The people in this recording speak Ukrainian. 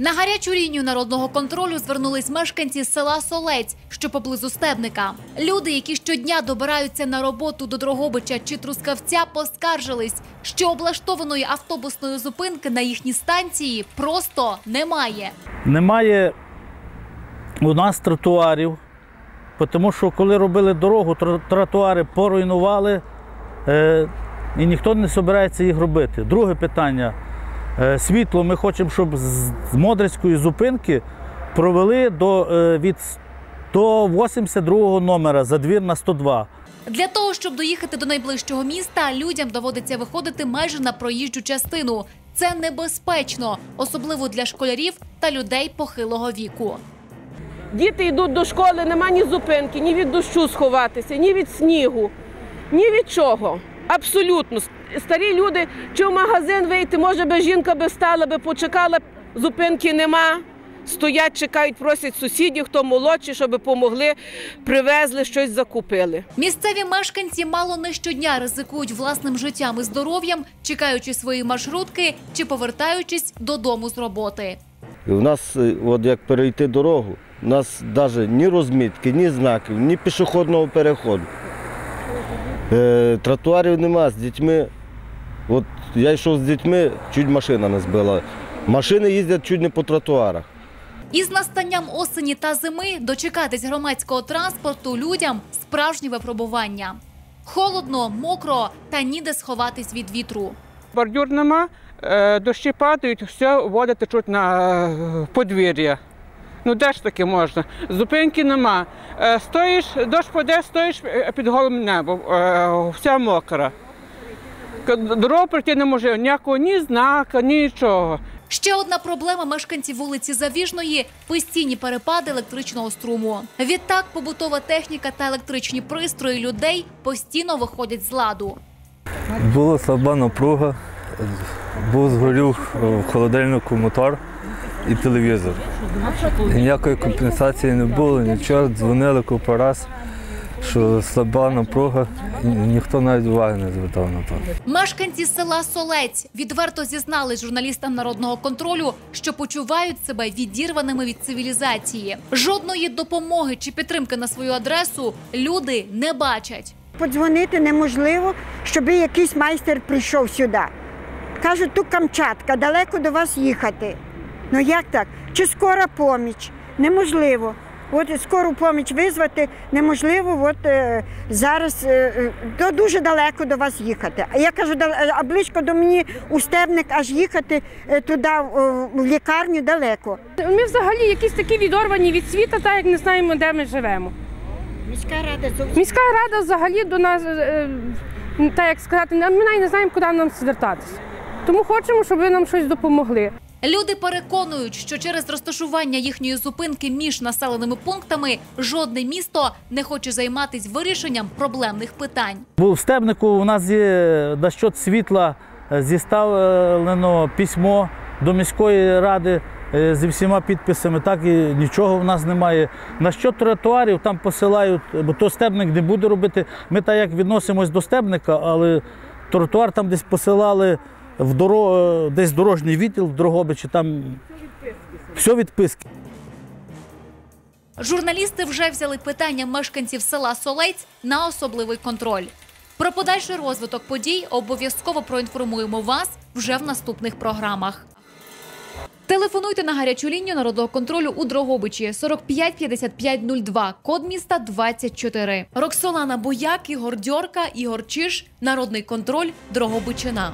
На гарячу лінію народного контролю звернулись мешканці села Солець, що поблизу Стебника. Люди, які щодня добираються на роботу до Дрогобича чи Трускавця, поскаржились, що облаштованої автобусної зупинки на їхній станції просто немає. Немає у нас тротуарів, тому що коли робили дорогу, тротуари поруйнували е, і ніхто не збирається їх робити. Друге питання. Е, світло ми хочемо, щоб з Модрицької зупинки провели до, е, від 182 номера за двір на 102. Для того, щоб доїхати до найближчого міста, людям доводиться виходити майже на проїжджу частину. Це небезпечно, особливо для школярів та людей похилого віку. Діти йдуть до школи, нема ні зупинки, ні від дощу сховатися, ні від снігу, ні від чого. Абсолютно. Старі люди, чи в магазин вийти, може би жінка би стала, би почекала, зупинки нема. Стоять, чекають, просять сусідів, хто молодший, щоб допомогли, привезли, щось закупили. Місцеві мешканці мало не щодня ризикують власним життям і здоров'ям, чекаючи свої маршрутки чи повертаючись додому з роботи. І у нас, е, от як перейти дорогу, у нас навіть ні розмітки, ні знаків, ні пішохідного переходу. Е, тротуарів нема з дітьми. От я йшов з дітьми, чуть машина не збила. Машини їздять чуть не по тротуарах. Із настанням осені та зими дочекатись громадського транспорту людям справжнє випробування. Холодно, мокро та ніде сховатись від вітру. бордюр нема, е, дощі падають, все, води течуть на е, подвір'я. Ну де ж таке можна? Зупинки нема. Е, Стоїш, дощ паде, стоїш під голим небом, вся мокра. К- Дорогу пройти не може, ніякого ні знака, нічого. Ще одна проблема мешканців вулиці Завіжної постійні перепади електричного струму. Відтак, побутова техніка та електричні пристрої людей постійно виходять з ладу. Була слаба напруга, був згорів в холодильнику мотор і телевізор. Ніякої компенсації не було, нічого, дзвонили купу раз, що слаба напруга, ніхто навіть уваги не звертав на то. Мешканці села Солець відверто зізнались журналістам народного контролю, що почувають себе відірваними від цивілізації. Жодної допомоги чи підтримки на свою адресу люди не бачать. Подзвонити неможливо, щоб якийсь майстер прийшов сюди. Кажуть, тут Камчатка, далеко до вас їхати. Ну як так? Чи скора поміч? Неможливо. От скору поміч визвати неможливо, от е, зараз е, е, то дуже далеко до вас їхати. А я кажу, а близько до мені у стебник аж їхати е, туди, в- в лікарню далеко. Ми взагалі якісь такі відорвані від світа, так як не знаємо, де ми живемо. Міська рада зовсім. Міська рада взагалі до нас, е, е, так як сказати, ми навіть не знаємо, куди нам звертатися. Тому хочемо, щоб ви нам щось допомогли. Люди переконують, що через розташування їхньої зупинки між населеними пунктами жодне місто не хоче займатися вирішенням проблемних питань. Бо в Стебнику у нас є на щодо світла е, зіставлено письмо до міської ради е, зі всіма підписами, так і нічого в нас немає. На що тротуарів там посилають, бо то стебник не буде робити. Ми так як відносимось до стебника, але тротуар там десь посилали в доро... десь дорожній відділ в Дрогобичі, там все відписки. Журналісти вже взяли питання мешканців села Солець на особливий контроль. Про подальший розвиток подій обов'язково проінформуємо вас вже в наступних програмах. Телефонуйте на гарячу лінію народного контролю у Дрогобичі 45 55 02, код міста 24. Роксолана Бояк, Ігор Дьорка, Ігор Чиш, Народний контроль, Дрогобичина.